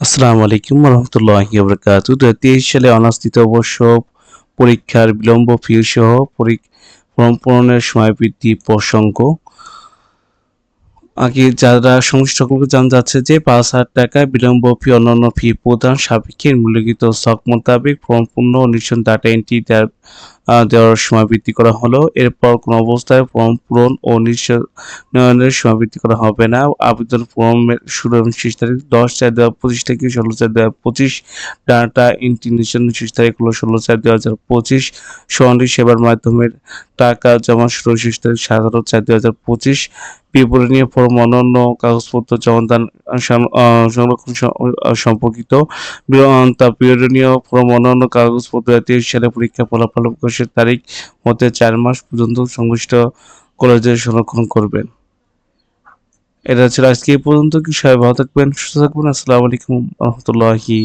আসসালামু আলাইকুম রহমতুল্লাহি বরকাত দু হাজার তেইশ সালে অনার্স তৃতীয় বর্ষ পরীক্ষার বিলম্ব ফি সহ ফর্ম পূরণের সময় বৃদ্ধি প্রসঙ্গ। আগে যারা সকলকে জানা যাচ্ছে যে পাঁচ হাজার টাকা বিলম্ব ফি, অন্যান্য ফি প্রদান সাপেক্ষে মূল্যকৃত স্টক মোতাবেক ফর্ম পূর্ণ নিশ্চন ডাটা এন্ট্রি দেওয়ার সময় বৃদ্ধি করা হলো। এরপর কোনো অবস্থায় ফর্ম পূরণ ও নিশ্চয়নের সময় বৃদ্ধি করা হবে না। আবেদন ফর্মের শুরু এবং শেষ তারিখ দশ চার দেওয়া পঁচিশ থেকে ষোলো চার দেওয়া পঁচিশ। ডাটা ইন্টিগ্রেশন শেষ তারিখ হলো ষোলো চার দু হাজার পঁচিশ। সহনী সেবার মাধ্যমে টাকা জমা শুরু শেষ তারিখ সাতারো চার দুই হাজার পঁচিশ। বিবরণী ফর্ম অন্যান্য কাগজপত্র জমাদান সংরক্ষণ সম্পর্কিত। তা বিবরণীয় ফর্ম অন্যান্য কাগজপত্র তেইশ সালে পরীক্ষা ফলাফল প্রকাশের তারিখ মধ্যে চার মাস পর্যন্ত সংশ্লিষ্ট কলেজে সংরক্ষণ করবেন। এটা ছিল আজকে এই পর্যন্ত। কি সবাই ভালো থাকবেন, সুস্থ থাকবেন। আসসালামু আলাইকুম রহমতুল্লাহি